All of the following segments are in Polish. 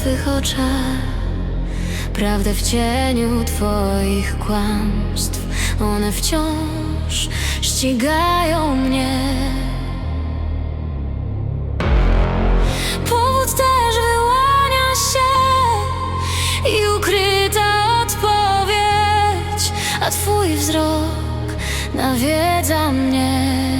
Twych oczach. Prawdę w cieniu Twoich kłamstw. One wciąż ścigają mnie. Powód też wyłania się I ukryta odpowiedź. A Twój wzrok nawiedza mnie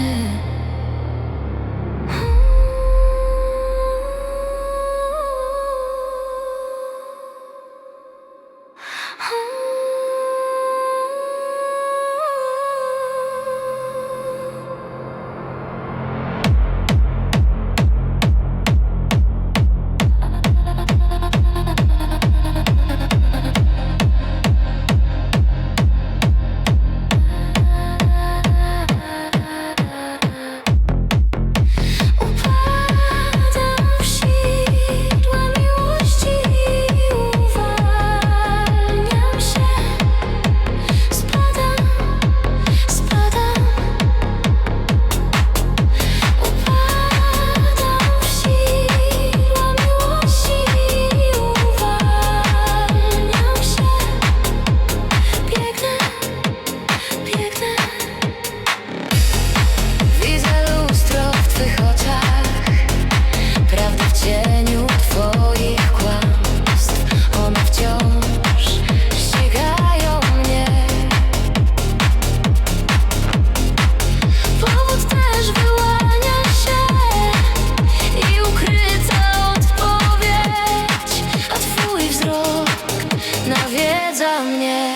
nawiedza mnie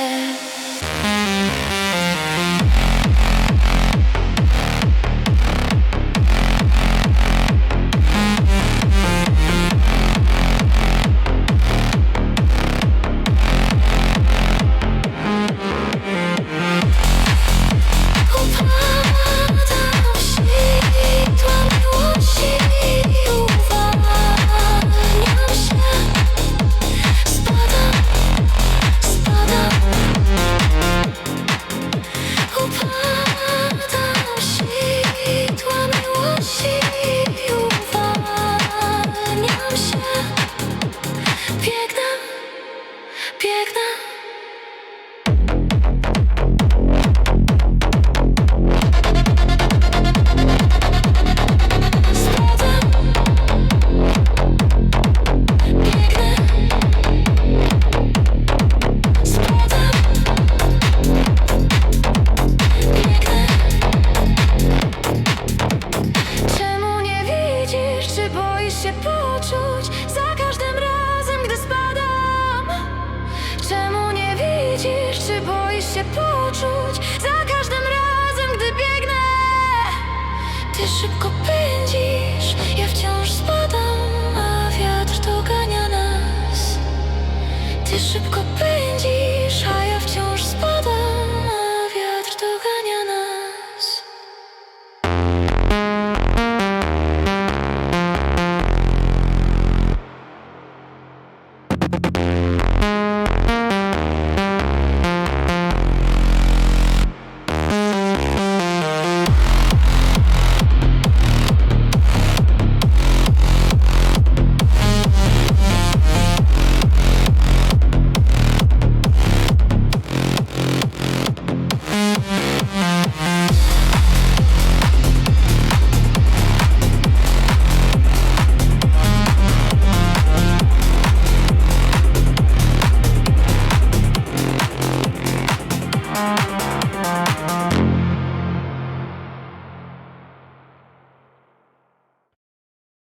czy boisz się poczuć za każdym razem, gdy biegnę? Ty szybko pędzisz, ja wciąż spadam, a wiatr dogania nas. Ty szybko pędzisz.